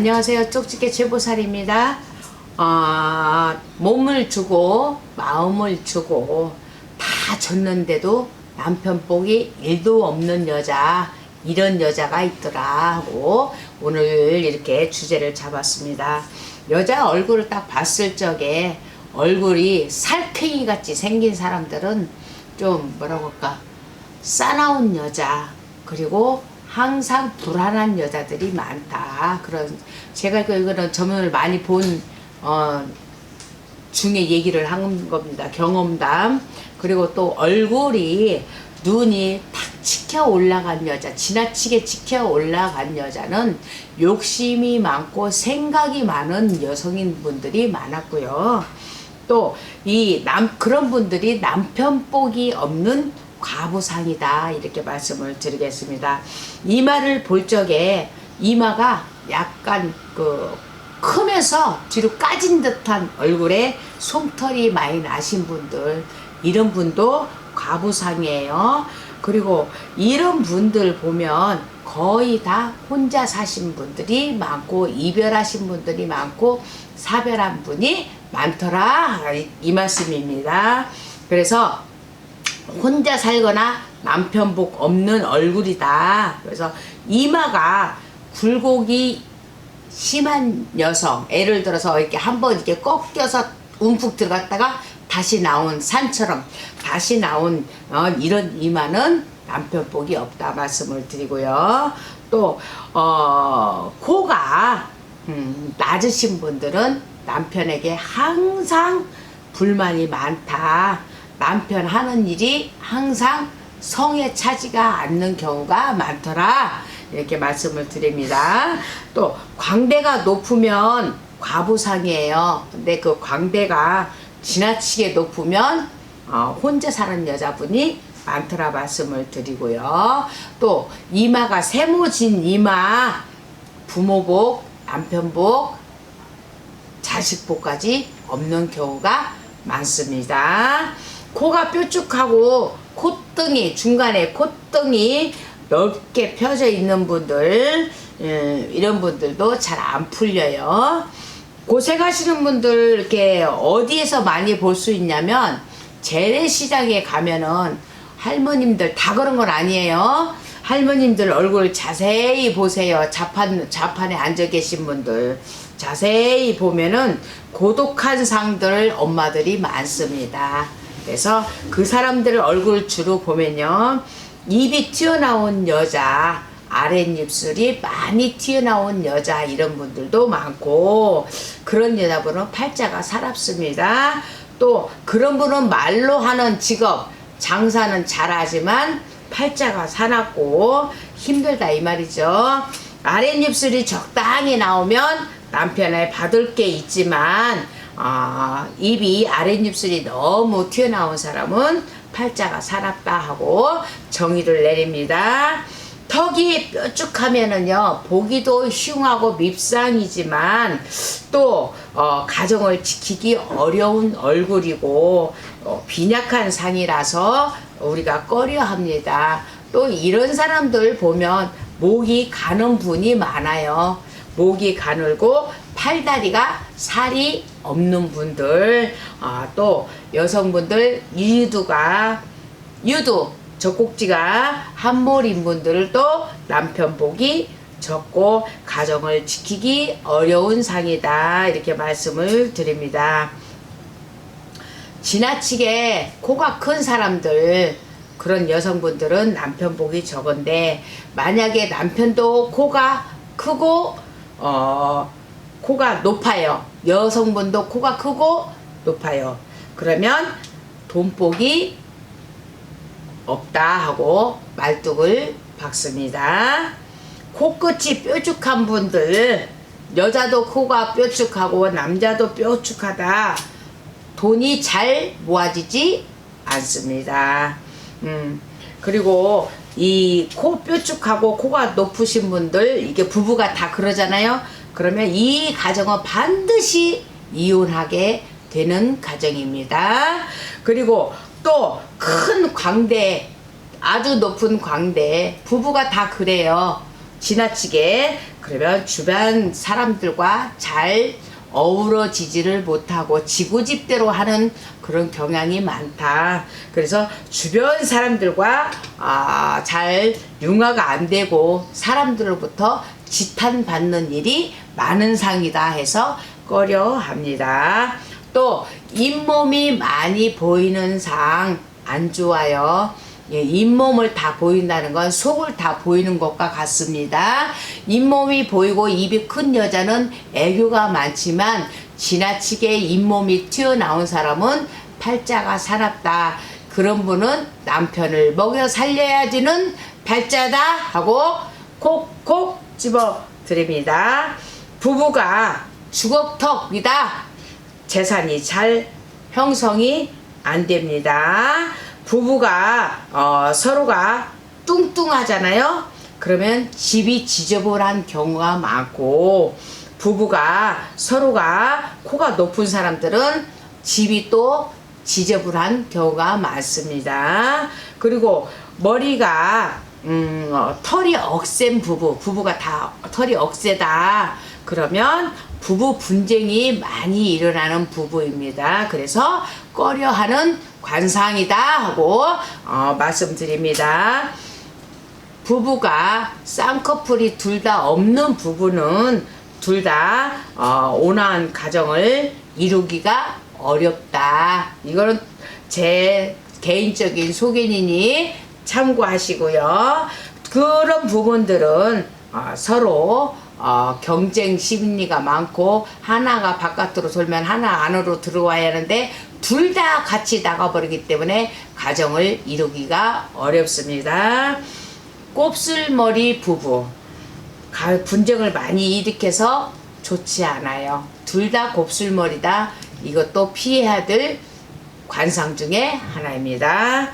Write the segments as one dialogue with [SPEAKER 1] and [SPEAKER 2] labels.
[SPEAKER 1] 안녕하세요. 쪽집게 제보살입니다. 아, 몸을 주고 마음을 주고 다 줬는데도 남편 복이 일도 없는 여자 이런 여자가 있더라 하고 오늘 이렇게 주제를 잡았습니다. 여자 얼굴을 딱 봤을 적에 얼굴이 살쾡이 같이 생긴 사람들은 좀 뭐라고 할까 싸나운 여자 그리고 항상 불안한 여자들이 많다. 그런 제가 그 이거는 저문을 많이 본 어, 중에 얘기를 한 겁니다. 경험담. 그리고 또 얼굴이 눈이 탁 치켜 올라간 여자 지나치게 치켜 올라간 여자는 욕심이 많고 생각이 많은 여성인 분들이 많았고요. 또 이 남 그런 분들이 남편 복이 없는 과부상이다 이렇게 말씀을 드리겠습니다. 이마를 볼 적에 이마가 약간 그 크면서 뒤로 까진 듯한 얼굴에 솜털이 많이 나신 분들 이런 분도 과부상이에요. 그리고 이런 분들 보면 거의 다 혼자 사신 분들이 많고 이별하신 분들이 많고 사별한 분이 많더라 이 말씀입니다. 그래서 혼자 살거나 남편 복 없는 얼굴이다. 그래서 이마가 굴곡이 심한 여성, 예를 들어서 이렇게 한번 이렇게 꺾여서 움푹 들어갔다가 다시 나온 산처럼 다시 나온 어, 이런 이마는 남편 복이 없다 말씀을 드리고요. 또 어, 코가 음, 낮으신 분들은 남편에게 항상 불만이 많다. 남편 하는 일이 항상 성에 차지가 않는 경우가 많더라. 이렇게 말씀을 드립니다. 또 광대가 높으면 과부상이에요. 근데 그 광대가 지나치게 높으면 어, 혼자 사는 여자분이 많더라 말씀을 드리고요. 또 이마가 세모진 이마 부모복, 남편복, 자식복까지 없는 경우가 많습니다. 코가 뾰족하고 콧등이 중간에 콧등이 넓게 펴져 있는 분들 음, 이런 분들도 잘 안 풀려요. 고생하시는 분들 이렇게 어디에서 많이 볼 수 있냐면 재래시장에 가면은 할머님들 다 그런 건 아니에요. 할머님들 얼굴 자세히 보세요. 자판 자판에 앉아 계신 분들 자세히 보면은 고독한 상들 엄마들이 많습니다. 그래서 그 사람들 얼굴 주로 보면요. 입이 튀어나온 여자, 아랫입술이 많이 튀어나온 여자 이런 분들도 많고 그런 여자분은 팔자가 살았습니다. 또 그런 분은 말로 하는 직업, 장사는 잘하지만 팔자가 사납고 힘들다 이 말이죠. 아랫입술이 적당히 나오면 남편을 받을 게 있지만 아, 입이 아랫입술이 너무 튀어나온 사람은 팔자가 사납다 하고 정의를 내립니다. 턱이 뾰족하면은요 보기도 흉하고 밉상이지만 또 어, 가정을 지키기 어려운 얼굴이고 어, 빈약한 상이라서 우리가 꺼려합니다. 또 이런 사람들 보면 목이 가는 분이 많아요. 목이 가늘고 팔다리가 살이 없는 분들 아, 또 여성분들 유두가 유두 젖꼭지가 한몰인 분들도 남편 복이 적고 가정을 지키기 어려운 상이다 이렇게 말씀을 드립니다. 지나치게 코가 큰 사람들 그런 여성분들은 남편 복이 적은데 만약에 남편도 코가 크고 어 코가 높아요. 여성분도 코가 크고 높아요. 그러면 돈복이 없다 하고 말뚝을 박습니다. 코끝이 뾰족한 분들 여자도 코가 뾰족하고 남자도 뾰족하다. 돈이 잘 모아지지 않습니다. 음, 그리고 이 코 뾰족하고 코가 높으신 분들 이게 부부가 다 그러잖아요. 그러면 이 가정은 반드시 이혼하게 되는 가정입니다. 그리고 또 큰 광대 아주 높은 광대 부부가 다 그래요. 지나치게 그러면 주변 사람들과 잘 어우러지지를 못하고 지고집대로 하는 그런 경향이 많다. 그래서 주변 사람들과 아, 잘 융화가 안 되고 사람들로부터 지탄받는 일이 많은 상이다 해서 꺼려 합니다. 또 잇몸이 많이 보이는 상 안 좋아요. 예, 잇몸을 다 보인다는 건 속을 다 보이는 것과 같습니다. 잇몸이 보이고 입이 큰 여자는 애교가 많지만 지나치게 잇몸이 튀어나온 사람은 팔자가 사납다. 그런 분은 남편을 먹여 살려야지는 팔자다 하고 콕콕 집어 드립니다. 부부가 주걱턱이다. 재산이 잘 형성이 안 됩니다. 부부가 어, 서로가 뚱뚱하잖아요. 그러면 집이 지저분한 경우가 많고 부부가 서로가 코가 높은 사람들은 집이 또 지저분한 경우가 많습니다. 그리고 머리가 음, 어, 털이 억센 부부, 부부가 다 털이 억세다. 그러면 부부 분쟁이 많이 일어나는 부부입니다. 그래서 꺼려하는 관상이다 하고 어, 말씀드립니다. 부부가 쌍꺼풀이 둘 다 없는 부부는 둘다 어, 온화한 가정을 이루기가 어렵다. 이거는 제 개인적인 소견이니 참고하시고요. 그런 부분들은 어, 서로 어, 경쟁 심리가 많고 하나가 바깥으로 돌면 하나 안으로 들어와야 하는데 둘 다 같이 나가버리기 때문에 가정을 이루기가 어렵습니다. 곱슬머리 부부 가- 분쟁을 많이 일으켜서 좋지 않아요. 둘 다 곱슬머리다. 이것도 피해야 될 관상 중에 하나입니다.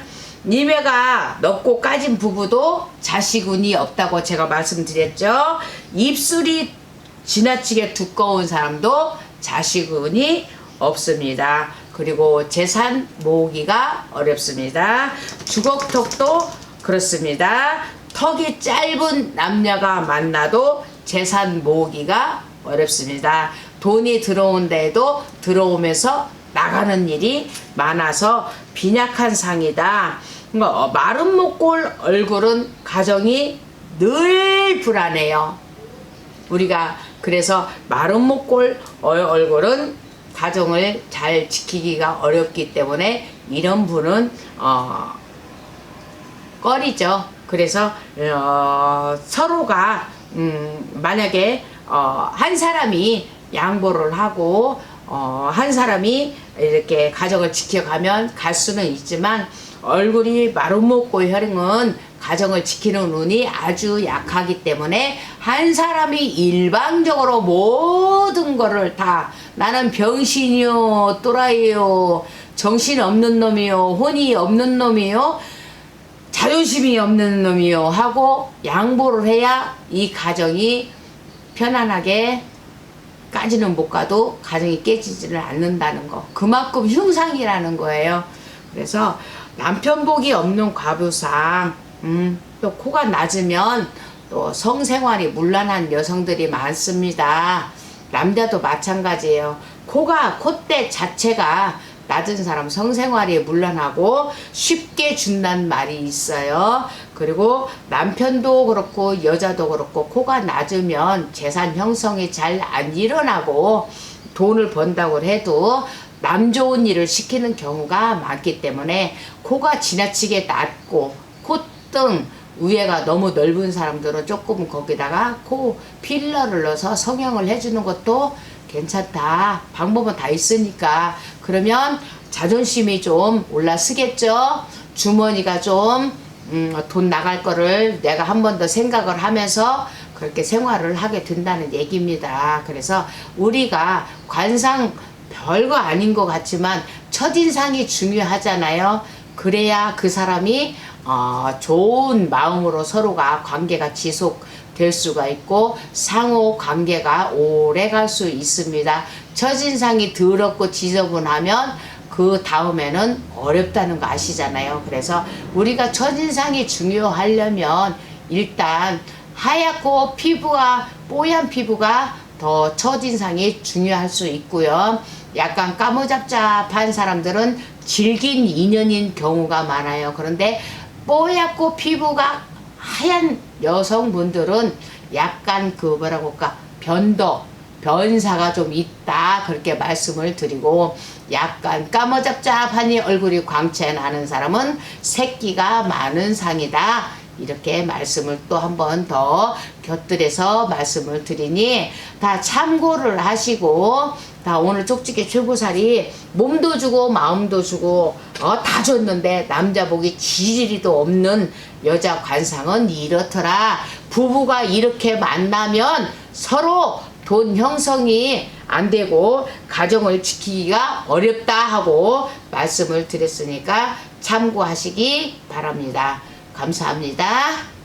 [SPEAKER 1] 니매가 넓고 까진 부부도 자식운이 없다고 제가 말씀드렸죠. 입술이 지나치게 두꺼운 사람도 자식운이 없습니다. 그리고 재산 모으기가 어렵습니다. 주걱턱도 그렇습니다. 턱이 짧은 남녀가 만나도 재산 모으기가 어렵습니다. 돈이 들어온데도 들어오면서 나가는 일이 많아서 빈약한 상이다. 그러니까 어, 마른 목골 얼굴은 가정이 늘 불안해요. 우리가 그래서 마른 목골 얼- 얼굴은 가정을 잘 지키기가 어렵기 때문에 이런 분은 어, 꺼리죠. 그래서 어, 서로가 음, 만약에 어, 한 사람이 양보를 하고 어, 한 사람이 이렇게 가정을 지켜가면 갈 수는 있지만 얼굴이 마름먹고 혈행은 가정을 지키는 운이 아주 약하기 때문에 한 사람이 일방적으로 모든 거를 다 나는 병신이요 또라이요 정신 없는 놈이요 혼이 없는 놈이요 자존심이 없는 놈이요 하고 양보를 해야 이 가정이 편안하게 까지는 못 가도 가정이 깨지지를 않는다는 거. 그만큼 흉상이라는 거예요. 그래서 남편 복이 없는 과부상 음, 또 코가 낮으면 또 성생활이 문란한 여성들이 많습니다 남자도 마찬가지예요 코가 콧대 자체가 낮은 사람 성생활이 문란하고 쉽게 준다는 말이 있어요. 그리고 남편도 그렇고 여자도 그렇고 코가 낮으면 재산 형성이 잘 안 일어나고 돈을 번다고 해도 남 좋은 일을 시키는 경우가 많기 때문에 코가 지나치게 낮고 콧등 위에가 너무 넓은 사람들은 조금 거기다가 코 필러를 넣어서 성형을 해주는 것도 괜찮다. 방법은 다 있으니까. 그러면 자존심이 좀 올라서겠죠? 주머니가 좀, 음, 돈 나갈 거를 내가 한 번 더 생각을 하면서 그렇게 생활을 하게 된다는 얘기입니다. 그래서 우리가 관상 별거 아닌 것 같지만 첫인상이 중요하잖아요. 그래야 그 사람이 어, 좋은 마음으로 서로가 관계가 지속될 수가 있고 상호 관계가 오래 갈 수 있습니다. 첫인상이 더럽고 지저분하면 그 다음에는 어렵다는 거 아시잖아요. 그래서 우리가 첫인상이 중요하려면 일단 하얗고 피부가 뽀얀 피부가 더 첫인상이 중요할 수 있고요. 약간 까무잡잡한 사람들은 질긴 인연인 경우가 많아요. 그런데 뽀얗고 피부가 하얀 여성분들은 약간 그 뭐라고 할까 변덕 변사가 좀 있다 그렇게 말씀을 드리고 약간 까무잡잡하니 얼굴이 광채 나는 사람은 새끼가 많은 상이다 이렇게 말씀을 또 한 번 더 곁들여서 말씀을 드리니 다 참고를 하시고 다 오늘 쪽지게 최고살이 몸도 주고 마음도 주고 어, 다 줬는데 남자 복이 지지리도 없는 여자 관상은 이렇더라 부부가 이렇게 만나면 서로 돈 형성이 안 되고 가정을 지키기가 어렵다 하고 말씀을 드렸으니까 참고하시기 바랍니다. 감사합니다.